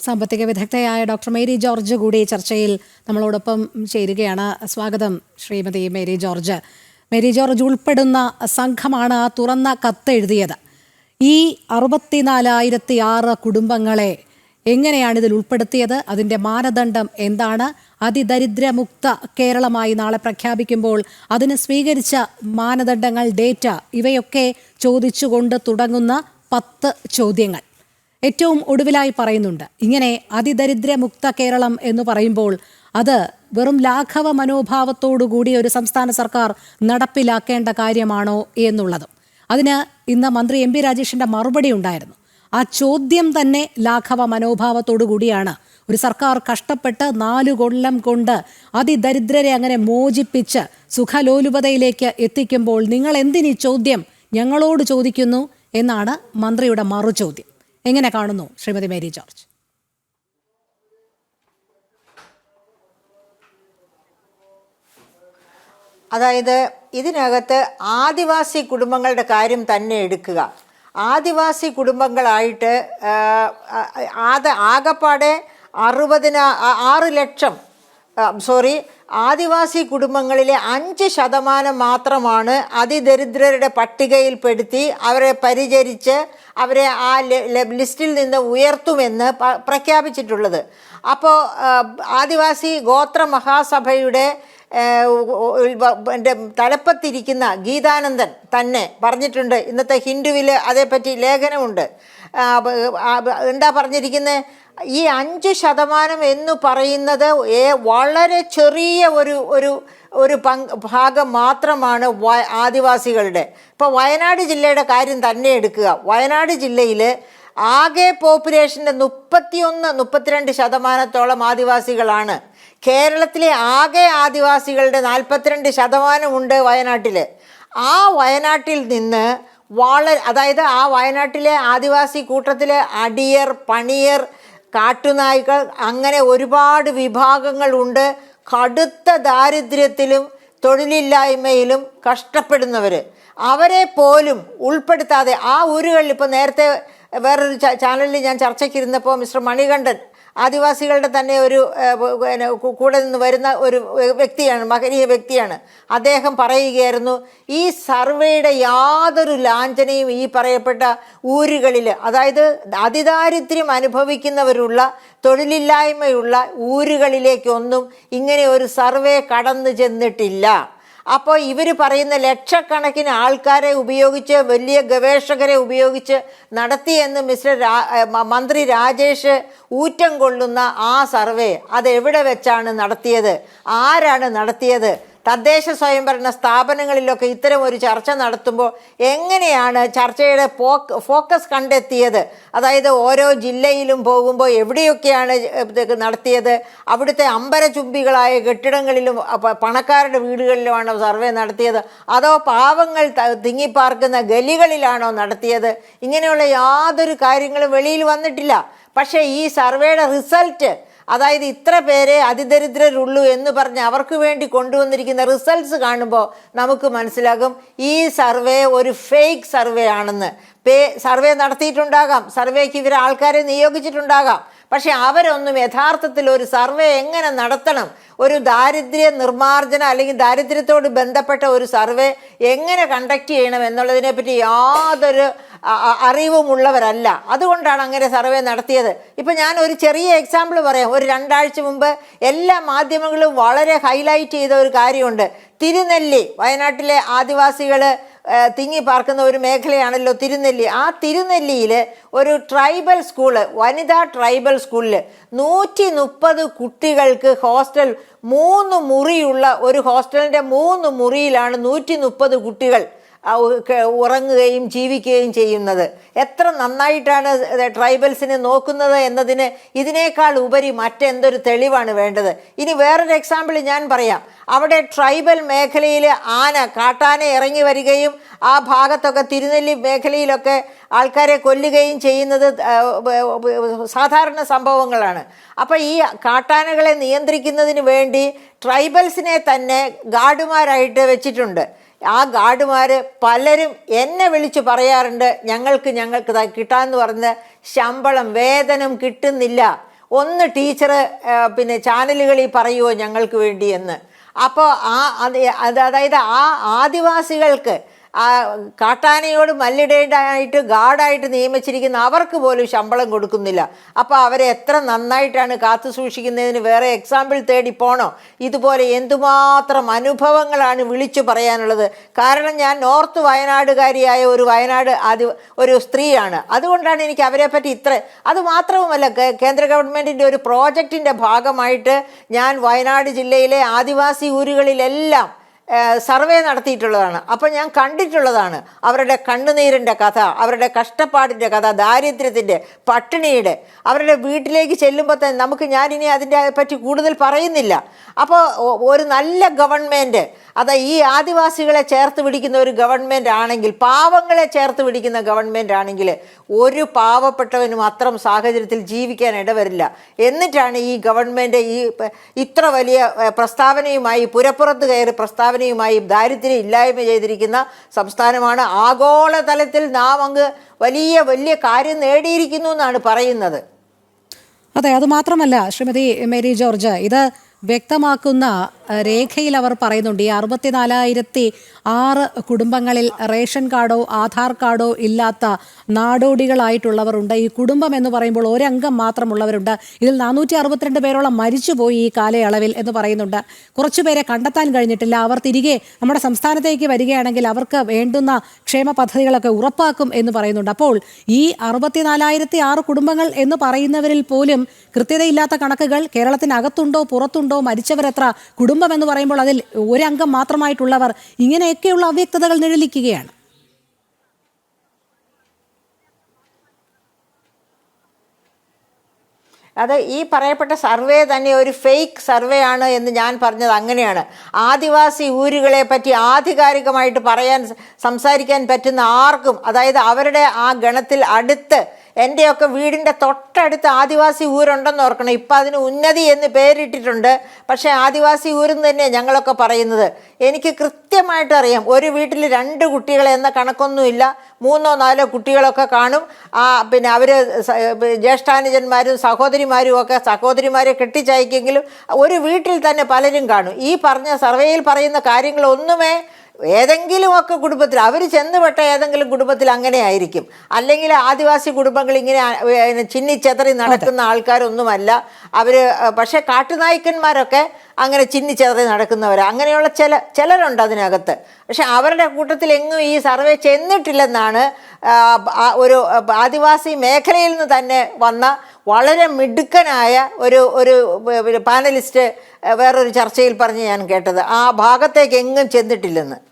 സാമ്പത്തിക വിദഗ്ധയായ doctor Mary George കൂടി ചർച്ചയിൽ നമ്മളോടൊപ്പം ചേരുകയാണ്. സ്വാഗതം Shrimati Mary George. Mary George ഉൾപ്പെടുന്ന സംഘമാണ് ആ തുറന്ന കത്ത് എഴുതിയത് ഈ അറുപത്തിനാലായിരത്തി ആറ് കുടുംബങ്ങളെ എങ്ങനെയാണ് ഇതിൽ ഉൾപ്പെടുത്തിയത്? അതിന്റെ മാനദണ്ഡം എന്താണ്? അതിദരിദ്രമുക്ത കേരളമായി നാളെ പ്രഖ്യാപിക്കുമ്പോൾ അതിന് സ്വീകരിച്ച മാനദണ്ഡങ്ങൾ ഡേറ്റ ഇവയൊക്കെ ചോദിച്ചുകൊണ്ട് തുടങ്ങുന്ന പത്ത് ചോദ്യങ്ങൾ. ഏറ്റവും ഒടുവിലായി പറയുന്നുണ്ട്. ഇങ്ങനെ അതിദരിദ്രമുക്ത കേരളം എന്ന് പറയുമ്പോൾ അത് വെറും ലാഘവ മനോഭാവത്തോടുകൂടി ഒരു സംസ്ഥാന സർക്കാർ നടപ്പിലാക്കേണ്ട കാര്യമാണോ എന്നുള്ളതും. അതിന് ഇന്ന് മന്ത്രി എം പി രാജേഷിന്റെ മറുപടി ഉണ്ടായിരുന്നു. ആ ചോദ്യം തന്നെ ലാഘവ മനോഭാവത്തോടു കൂടിയാണ്. ഒരു സർക്കാർ കഷ്ടപ്പെട്ട് നാലു കൊല്ലം കൊണ്ട് അതിദരിദ്രരെ അങ്ങനെ മോചിപ്പിച്ച് സുഖലോലുപതയിലേക്ക് എത്തിക്കുമ്പോൾ നിങ്ങൾ എന്തിനീ ചോദ്യം ഞങ്ങളോട് ചോദിക്കുന്നു എന്നാണ് മന്ത്രിയുടെ മറുചോദ്യം. എങ്ങനെ കാണുന്നു ശ്രീമതി മേരി ജോർജ്? അതായത് ഇതിനകത്ത് ആദിവാസി കുടുംബങ്ങളുടെ കാര്യം തന്നെ എടുക്കുക. ആദിവാസി കുടുംബങ്ങളായിട്ട് ആകപ്പാടെ അറുപതിന ആറ് ലക്ഷം സോറി ആദിവാസി കുടുംബങ്ങളിലെ അഞ്ച് ശതമാനം മാത്രമാണ് അതിദരിദ്രരുടെ പട്ടികയിൽപ്പെടുത്തി അവരെ പരിചരിച്ച് അവരെ ആ ലിസ്റ്റിൽ നിന്ന് ഉയർത്തുമെന്ന് പ്രഖ്യാപിച്ചിട്ടുള്ളത്. അപ്പോൾ ആദിവാസി ഗോത്ര മഹാസഭയുടെ എന്റെ തലപ്പത്തിരിക്കുന്ന ഗീതാനന്ദൻ തന്നെ പറഞ്ഞിട്ടുണ്ട്. ഇന്നത്തെ ഹിന്ദുവിൽ അതേപ്പറ്റി ലേഖനമുണ്ട്. എന്താ പറഞ്ഞിരിക്കുന്നത് ഈ അഞ്ച് ശതമാനം എന്ന് പറയുന്നത് വളരെ ചെറിയ ഒരു ഒരു ഒരു പങ്ക് ഭാഗം മാത്രമാണ് ആദിവാസികളുടെ. ഇപ്പോൾ വയനാട് ജില്ലയുടെ കാര്യം തന്നെ എടുക്കുക. വയനാട് ജില്ലയിൽ ആകെ പോപ്പുലേഷന്റെ മുപ്പത്തിയൊന്ന് മുപ്പത്തിരണ്ട് ശതമാനത്തോളം ആദിവാസികളാണ്. കേരളത്തിലെ ആകെ ആദിവാസികളുടെ നാൽപ്പത്തിരണ്ട് ശതമാനമുണ്ട് വയനാട്ടിൽ ആ വയനാട്ടിൽ നിന്ന് വളരെ അതായത് ആ വയനാട്ടിലെ ആദിവാസി കൂട്ടത്തിലെ അടിയർ പണിയർ കാട്ടുനായ്ക്കൾ അങ്ങനെ ഒരുപാട് വിഭാഗങ്ങളുണ്ട് കടുത്ത ദാരിദ്ര്യത്തിലും തൊഴിലില്ലായ്മയിലും കഷ്ടപ്പെടുന്നവർ അവരെ പോലും ഉൾപ്പെടുത്താതെ ആ ഊരുകളിൽ ഇപ്പോൾ നേരത്തെ വേറൊരു ചാനലിൽ ഞാൻ ചർച്ചയ്ക്കിരുന്നപ്പോൾ മിസ്റ്റർ മണികണ്ഠൻ ആദിവാസികളുടെ തന്നെ ഒരു പിന്നെ കൂടെ നിന്ന് വരുന്ന ഒരു വ്യക്തിയാണ് മഹനീയ വ്യക്തിയാണ്. അദ്ദേഹം പറയുകയായിരുന്നു ഈ സർവേയുടെ യാതൊരു ലാഞ്ചനയും ഈ പറയപ്പെട്ട ഊരുകളിൽ അതായത് അതിദാരിദ്ര്യം അനുഭവിക്കുന്നവരുള്ള തൊഴിലില്ലായ്മയുള്ള ഊരുകളിലേക്കൊന്നും ഇങ്ങനെ ഒരു സർവേ കടന്നു ചെന്നിട്ടില്ല. അപ്പോൾ ഇവർ പറയുന്ന ലക്ഷക്കണക്കിന് ആൾക്കാരെ ഉപയോഗിച്ച് വലിയ ഗവേഷകരെ ഉപയോഗിച്ച് നടത്തിയെന്ന് മിസ്റ്റർ രാ മന്ത്രി രാജേഷ് ഊറ്റം കൊള്ളുന്ന ആ സർവേ അതെവിടെ വെച്ചാണ് നടത്തിയത്? ആരാണ് നടത്തിയത്? തദ്ദേശ സ്വയംഭരണ സ്ഥാപനങ്ങളിലൊക്കെ ഇത്തരം ഒരു ചർച്ച നടത്തുമ്പോൾ എങ്ങനെയാണ് ചർച്ചയുടെ ഫോക്ക് ഫോക്കസ് കണ്ടെത്തിയത്? അതായത് ഓരോ ജില്ലയിലും പോകുമ്പോൾ എവിടെയൊക്കെയാണ് നടത്തിയത്? അവിടുത്തെ അമ്പരചുംബികളായ കെട്ടിടങ്ങളിലും പണക്കാരുടെ വീടുകളിലുമാണോ സർവേ നടത്തിയത്? അതോ പാവങ്ങൾ തിങ്ങിപ്പാർക്കുന്ന ഗലികളിലാണോ നടത്തിയത്? ഇങ്ങനെയുള്ള യാതൊരു കാര്യങ്ങളും വെളിയിൽ വന്നിട്ടില്ല. പക്ഷേ ഈ സർവേയുടെ റിസൾട്ട് അതായത് ഇത്ര പേരെ അതിദരിദ്രരുള്ളൂ എന്ന് പറഞ്ഞ് അവർക്ക് വേണ്ടി കൊണ്ടുവന്നിരിക്കുന്ന റിസൾട്ട്സ് കാണുമ്പോൾ നമുക്ക് മനസ്സിലാകും ഈ സർവേ ഒരു ഫേക്ക് സർവേ ആണെന്ന്. പേ സർവേ നടത്തിയിട്ടുണ്ടാകാം. സർവേക്ക് ഇവർ ആൾക്കാരെ നിയോഗിച്ചിട്ടുണ്ടാകാം. പക്ഷെ അവരൊന്നും യഥാർത്ഥത്തിൽ ഒരു സർവേ എങ്ങനെ നടത്തണം? ഒരു ദാരിദ്ര്യ നിർമ്മാർജന അല്ലെങ്കിൽ ദാരിദ്ര്യത്തോട് ബന്ധപ്പെട്ട ഒരു സർവേ എങ്ങനെ കണ്ടക്ട് ചെയ്യണം എന്നുള്ളതിനെപ്പറ്റി യാതൊരു അറിവുമുള്ളവരല്ല അതുകൊണ്ടാണ് അങ്ങനെ സർവേ നടത്തിയത്. ഇപ്പം ഞാൻ ഒരു ചെറിയ എക്സാമ്പിൾ പറയാം. ഒരു രണ്ടാഴ്ച മുമ്പ് എല്ലാ മാധ്യമങ്ങളും വളരെ ഹൈലൈറ്റ് ചെയ്ത ഒരു കാര്യമുണ്ട്. തിരുനെല്ലി വയനാട്ടിലെ ആദിവാസികൾ തിങ്ങി പാർക്കുന്ന ഒരു മേഖലയാണല്ലോ തിരുനെല്ലി. ആ തിരുനെല്ലിയിൽ ഒരു ട്രൈബൽ സ്കൂൾ വനിതാ ട്രൈബൽ സ്കൂളിൽ നൂറ്റി മുപ്പത് കുട്ടികൾക്ക് ഹോസ്റ്റൽ മൂന്ന് മുറിയുള്ള ഒരു ഹോസ്റ്റലിന്റെ മൂന്ന് മുറിയിലാണ് നൂറ്റി മുപ്പത് കുട്ടികൾ ഉറങ്ങുകയും ജീവിക്കുകയും ചെയ്യുന്നത്. എത്ര നന്നായിട്ടാണ് ട്രൈബൽസിനെ നോക്കുന്നത് എന്നതിന് ഇതിനേക്കാൾ ഉപരി മറ്റെന്തൊരു തെളിവാണ് വേണ്ടത്. ഇനി വേറൊരു എക്സാമ്പിൾ ഞാൻ പറയാം. അവിടെ ട്രൈബൽ മേഖലയിൽ ആന കാട്ടാന ഇറങ്ങി വരികയും ആ ഭാഗത്തൊക്കെ തിരുനെല്ലി മേഖലയിലൊക്കെ ആൾക്കാരെ കൊല്ലുകയും ചെയ്യുന്നത് സാധാരണ സംഭവങ്ങളാണ്. അപ്പോൾ ഈ കാട്ടാനകളെ നിയന്ത്രിക്കുന്നതിന് വേണ്ടി ട്രൈബൽസിനെ തന്നെ ഗാർഡുമാരായിട്ട് വെച്ചിട്ടുണ്ട്. ആ ഗാർഡുമാർ പലരും എന്നെ വിളിച്ച് പറയാറുണ്ട് ഞങ്ങൾക്ക് ഞങ്ങൾക്ക് കിട്ടാമെന്ന് പറഞ്ഞ് ശമ്പളം വേതനം കിട്ടുന്നില്ല. ഒന്ന് ടീച്ചർ പിന്നെ ചാനലുകളിൽ പറയുമോ ഞങ്ങൾക്ക് വേണ്ടി എന്ന്. അപ്പോൾ ആ അത് അതായത് ആ ആദിവാസികൾക്ക് ആ കാട്ടാനയോട് മല്ലിടേണ്ടായിട്ട് ഗാർഡായിട്ട് നിയമിച്ചിരിക്കുന്ന അവർക്ക് പോലും ശമ്പളം കൊടുക്കുന്നില്ല. അപ്പോൾ അവരെ എത്ര നന്നായിട്ടാണ് കാത്തു സൂക്ഷിക്കുന്നതിന് വേറെ എക്സാമ്പിൾ തേടി പോണോ? ഇതുപോലെ എന്തുമാത്രം അനുഭവങ്ങളാണ് വിളിച്ചു പറയാനുള്ളത്. കാരണം ഞാൻ നോർത്ത് വയനാടുകാരിയായ ഒരു വയനാട് ആദി ഒരു സ്ത്രീയാണ്. അതുകൊണ്ടാണ് എനിക്ക് അവരെ പറ്റി ഇത്ര അത് മാത്രവുമല്ല കേന്ദ്ര ഗവൺമെന്റിന്റെ ഒരു പ്രോജക്റ്റിന്റെ ഭാഗമായിട്ട് ഞാൻ വയനാട് ജില്ലയിലെ ആദിവാസി ഊരുകളിലെല്ലാം സർവേ നടത്തിയിട്ടുള്ളതാണ്. അപ്പം ഞാൻ കണ്ടിട്ടുള്ളതാണ് അവരുടെ കണ്ണുനീരിന്റെ കഥ അവരുടെ കഷ്ടപ്പാടിന്റെ കഥ ദാരിദ്ര്യത്തിന്റെ പട്ടിണിയുടെ. അവരുടെ വീട്ടിലേക്ക് ചെല്ലുമ്പോൾ തന്നെ നമുക്ക് ഞാനിനി അതിന്റെ പറ്റി കൂടുതൽ പറയുന്നില്ല. അപ്പോൾ ഒരു നല്ല ഗവൺമെന്റ് അത് ഈ ആദിവാസികളെ ചേർത്ത് പിടിക്കുന്ന ഒരു ഗവൺമെന്റ് ആണെങ്കിൽ പാവങ്ങളെ ചേർത്ത് പിടിക്കുന്ന ഗവൺമെന്റ് ആണെങ്കിൽ ഒരു പാവപ്പെട്ടവനും അത്തരം സാഹചര്യത്തിൽ ജീവിക്കാൻ ഇടവരില്ല. എന്നിട്ടാണ് ഈ ഗവൺമെന്റ് ഈ ഇത്ര വലിയ പ്രസ്താവനയുമായി പുരപ്പുറത്ത് കയറി പ്രസ്താവനയുമായി ദാരിദ്ര്യം ഇല്ലായ്മ ചെയ്തിരിക്കുന്ന സംസ്ഥാനമാണ്. ആഗോളതലത്തിൽ നാം അങ്ങ് വലിയ വലിയ കാര്യം നേടിയിരിക്കുന്നു എന്നാണ് പറയുന്നത്. അതെ അത് മാത്രമല്ല ശ്രീമതി മേരി ജോർജ് ഇത് വ്യക്തമാക്കുന്ന രേഖയിൽ അവർ പറയുന്നുണ്ട് ഈ അറുപത്തിനാലായിരത്തി ആറ് കുടുംബങ്ങളിൽ റേഷൻ കാർഡോ ആധാർ കാർഡോ ഇല്ലാത്ത നാടോടികളായിട്ടുള്ളവരുണ്ട് ഈ കുടുംബം എന്ന് പറയുമ്പോൾ ഒരംഗം മാത്രമുള്ളവരുണ്ട്. ഇതിൽ നാനൂറ്റി അറുപത്തിരണ്ട് പേരോളം മരിച്ചുപോയി ഈ കാലയളവിൽ എന്ന് പറയുന്നുണ്ട്. കുറച്ചുപേരെ കണ്ടെത്താൻ കഴിഞ്ഞിട്ടില്ല. അവർ തിരികെ നമ്മുടെ സംസ്ഥാനത്തേക്ക് വരികയാണെങ്കിൽ അവർക്ക് വേണ്ടുന്ന ക്ഷേമ പദ്ധതികളൊക്കെ ഉറപ്പാക്കും എന്ന് പറയുന്നുണ്ട്. അപ്പോൾ ഈ അറുപത്തിനാലായിരത്തി ആറ് കുടുംബങ്ങൾ എന്ന് പറയുന്നവരിൽ പോലും കൃത്യതയില്ലാത്ത കണക്കുകൾ കേരളത്തിനകത്തുണ്ടോ പുറത്തുണ്ടോ മരിച്ചവരെത്ര കുടുംബം എന്ന് പറയുമ്പോൾ അതിൽ ഒരംഗം മാത്രമായിട്ടുള്ളവർ ഇങ്ങനെയൊക്കെയുള്ള അവ്യക്തതകൾ നിഴലിക്കുകയാണ്. അത് ഈ പറയപ്പെട്ട സർവേ തന്നെ ഒരു ഫേക്ക് സർവേ ആണ് എന്ന് ഞാൻ പറഞ്ഞത് അങ്ങനെയാണ്. ആദിവാസി ഊരുകളെ പറ്റി ആധികാരികമായിട്ട് പറയാൻ സംസാരിക്കാൻ പറ്റുന്ന ആർക്കും അതായത് അവരുടെ ആ ഗണത്തിൽ അടുത്ത് എന്റെയൊക്കെ വീടിന്റെ തൊട്ടടുത്ത് ആദിവാസി ഊരുണ്ടെന്ന് ഓർക്കണം. ഇപ്പം അതിന് ഉന്നതി എന്ന് പേരിട്ടിട്ടുണ്ട്. പക്ഷേ ആദിവാസി ഊരെന്ന് തന്നെ ഞങ്ങളൊക്കെ പറയുന്നത്. എനിക്ക് കൃത്യമായിട്ട് അറിയാം. ഒരു വീട്ടിൽ രണ്ട് കുട്ടികൾ എന്ന കണക്കൊന്നുമില്ല. മൂന്നോ നാലോ കുട്ടികളൊക്കെ കാണും. ആ പിന്നെ അവർ ജ്യേഷ്ഠാനുജന്മാരും സഹോദരിമാരും ഒക്കെ സഹോദരിമാരെ കെട്ടിച്ചയക്കെങ്കിലും ഒരു വീട്ടിൽ തന്നെ പലരും കാണും. ഈ പറഞ്ഞ സർവേയിൽ പറയുന്ന കാര്യങ്ങളൊന്നുമേ ഏതെങ്കിലുമൊക്കെ കുടുംബത്തിൽ അവർ ചെന്നുപെട്ട ഏതെങ്കിലും കുടുംബത്തിൽ അങ്ങനെ ആയിരിക്കും. അല്ലെങ്കിൽ ആദിവാസി കുടുംബങ്ങൾ ഇങ്ങനെ ചിന്നിച്ചെതറി നടക്കുന്ന ആൾക്കാരൊന്നുമല്ല. അവർ പക്ഷേ കാട്ടുനായ്ക്കന്മാരൊക്കെ അങ്ങനെ ചിന്നിച്ചെതറി നടക്കുന്നവർ അങ്ങനെയുള്ള ചില ചിലരുണ്ട് അതിനകത്ത്. പക്ഷെ അവരുടെ കൂട്ടത്തിൽ എങ്ങും ഈ സർവേ ചെന്നിട്ടില്ലെന്നാണ് ഒരു ആദിവാസി മേഖലയിൽ നിന്ന് തന്നെ വന്ന വളരെ മിടുക്കനായ ഒരു ഒരു പാനലിസ്റ്റ് വേറൊരു ചർച്ചയിൽ പറഞ്ഞ് ഞാൻ കേട്ടത്. ആ ഭാഗത്തേക്ക് എങ്ങും ചെന്നിട്ടില്ലെന്ന്.